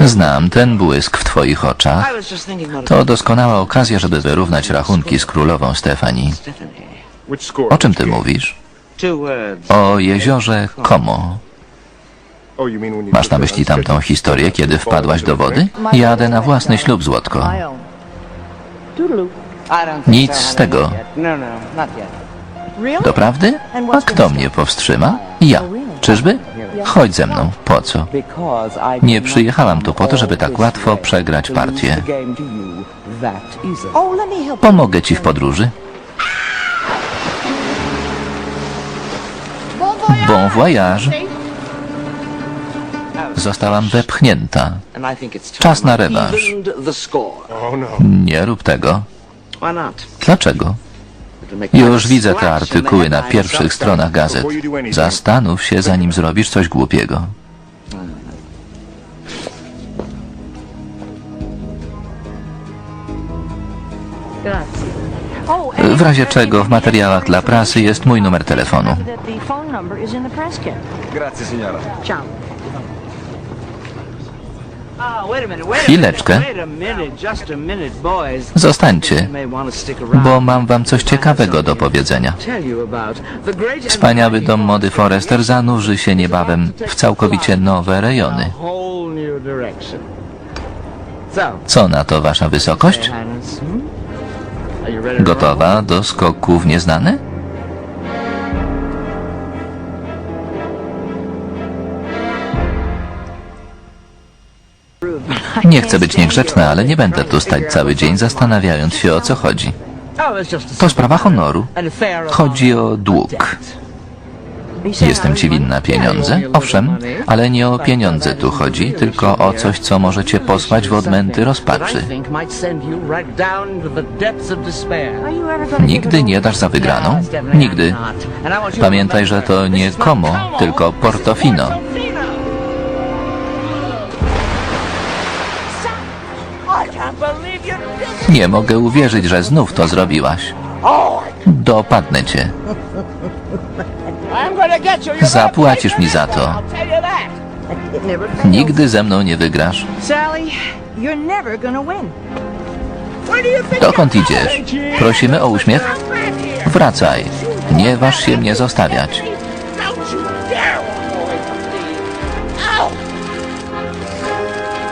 Znam ten błysk w twoich oczach. To doskonała okazja, żeby wyrównać rachunki z królową Stefani. O czym ty mówisz? O jeziorze Como. Masz na myśli tamtą historię, kiedy wpadłaś do wody? Jadę na własny ślub, Złotko. Nic z tego. Doprawdy? A kto mnie powstrzyma? Ja. Czyżby? Chodź ze mną. Po co? Nie przyjechałam tu po to, żeby tak łatwo przegrać partię. Pomogę ci w podróży. Bon voyage. Zostałam wepchnięta. Czas na rewanż. Nie rób tego. Dlaczego? Już widzę te artykuły na pierwszych stronach gazet. Zastanów się, zanim zrobisz coś głupiego. W razie czego w materiałach dla prasy jest mój numer telefonu. Chwileczkę. Zostańcie, bo mam wam coś ciekawego do powiedzenia. Wspaniały dom mody Forrester zanurzy się niebawem w całkowicie nowe rejony. Co na to wasza wysokość? Gotowa do skoku w nieznane? Nie chcę być niegrzeczna, ale nie będę tu stać cały dzień zastanawiając się o co chodzi. To sprawa honoru. Chodzi o dług. Jestem ci winna pieniądze? Owszem, ale nie o pieniądze tu chodzi, tylko o coś, co może cię posłać w odmęty rozpaczy. Nigdy nie dasz za wygraną? Nigdy. Pamiętaj, że to nie Como, tylko Portofino. Nie mogę uwierzyć, że znów to zrobiłaś. Dopadnę cię. Zapłacisz mi za to. Nigdy ze mną nie wygrasz. Dokąd idziesz? Prosimy o uśmiech? Wracaj. Nie waż się mnie zostawiać.